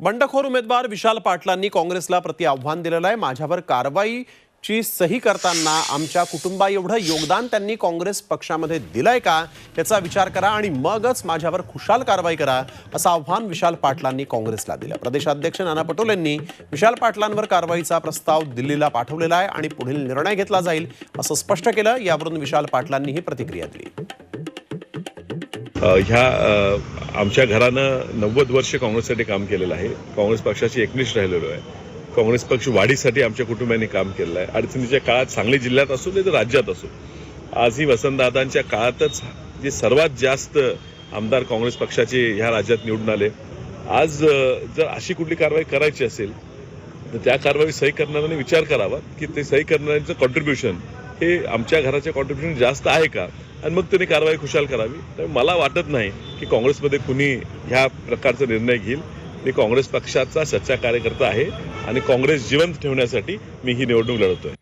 बंडखोर उमेदवार विशाल पाटलांनी काँग्रेसला प्रति आव्हान दिलेलं आहे. माझ्यावर कारवाईची सही करताना आमच्या कुटुंबा एवढं योगदान त्यांनी काँग्रेस पक्षामध्ये दिलंय का याचा विचार करा आणि मगच माझ्यावर खुशाल कारवाई करा असं आव्हान विशाल पाटलांनी काँग्रेसला दिलं. प्रदेशाध्यक्ष नाना पटोलेंनी विशाल पाटलांवर कारवाईचा प्रस्ताव दिल्लीला पाठवलेला आहे आणि पुढील निर्णय घेतला जाईल असं स्पष्ट केलं. यावरून विशाल पाटलांनी ही प्रतिक्रिया दिली. ह्या आमच्या घरानं नव्वद वर्ष काँग्रेससाठी काम केलेलं आहे. काँग्रेस पक्षाची एकनिष्ठ राहिलेलो आहे. काँग्रेस पक्ष वाढीसाठी आमच्या कुटुंबियांनी काम केलेलं आहे. अडचणीच्या काळात सांगली जिल्ह्यात असो नाही तर राज्यात असो. आजही वसंतदादांच्या काळातच जे सर्वात जास्त आमदार काँग्रेस पक्षाचे ह्या राज्यात निवडून आले. आज जर अशी कुठली कारवाई करायची असेल तर त्या कारवाई सही करणाऱ्यांनी विचार करावा की ते सही करणाऱ्यांचं कॉन्ट्रीब्युशन हे आमच्या घराचे कॉन्ट्रीब्युशन जास्त आहे का? आणि मग त्यांनी कारवाई खुशाल करावी. तर मला वाटत नाही की काँग्रेसमध्ये कुणी ह्या प्रकारचा निर्णय घेईल. मी काँग्रेस पक्षाचा सच्चा कार्यकर्ता आहे आणि काँग्रेस जिवंत ठेवण्यासाठी मी ही निवडणूक लढवतोय.